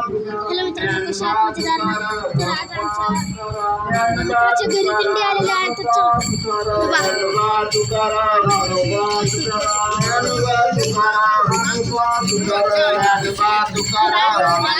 Hello मित्रांनो कशा आहात मजेदार ना तर आज आमच्या मित्राच्या घरी दिंडी आलेली आहे तर चल बाबा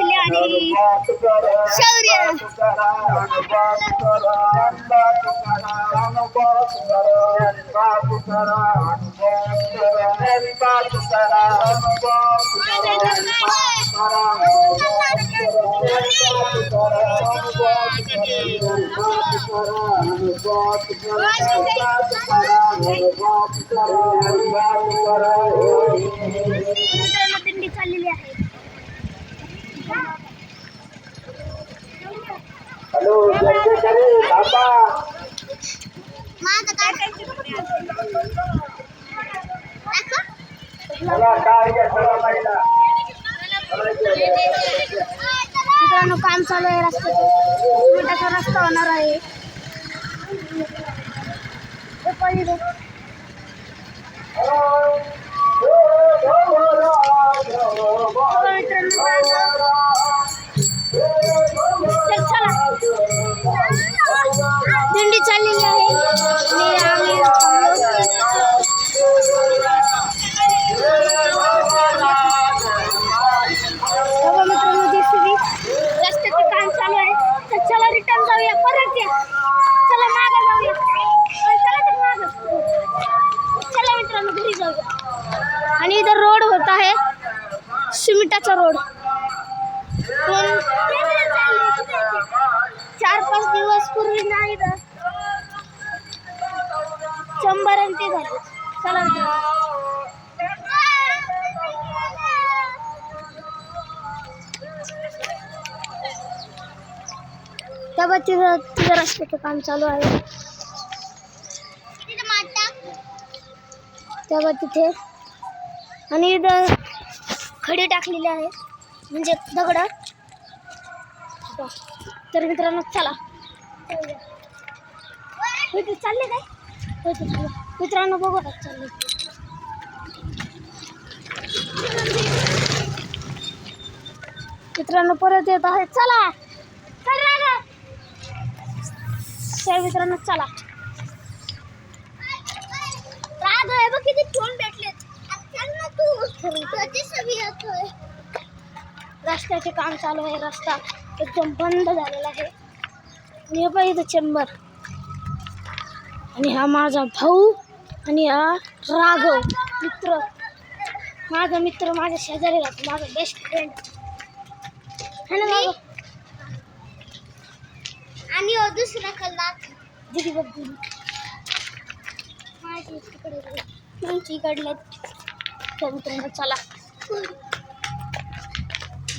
शौर्य मित्रांनो दिंडी चाललेली आहे. मित्रांनो काम चालू आहे रस्त्याचं. मिठाचा रस्ता होणार आहे. पहिले. रोड. चार पाच दिवस पूर्वी नाही शंभर आणि ते झाले. चला तेव्हा तिथं तिथं रस्त्याचं काम चालू आहे. तेव्हा तिथे. आणि इथं खडी टाकलेली आहे. म्हणजे दगड. तर मित्रांनो चला. चालले काय? मित्रांनो बघू चालले. मित्रांनो परत येत आहे. चला. मित्रांनो चला. आहे बघ किती फोन ना तू. रस्त्याचे काम चालू आहे. रस्ता एकदम बंद झालेला आहे. आणि हे इथं चेंबर आणि हा माझा भाऊ आणि हा राघव मित्र. माझा मित्र माझ्या शेजारी राहतो. माझा बेस्ट फ्रेंड है ना राघव? आणि दुसरा कल्लाक दिदी बघ माझी तिकडे तुमची इकडले त्या मित्रांनो चला. हो.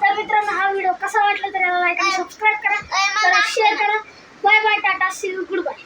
तर मित्रांनो हा व्हिडिओ कसा वाटला तर लाईक आणि सबस्क्राईब करा. शेअर करा. Bye bye tata see goodbye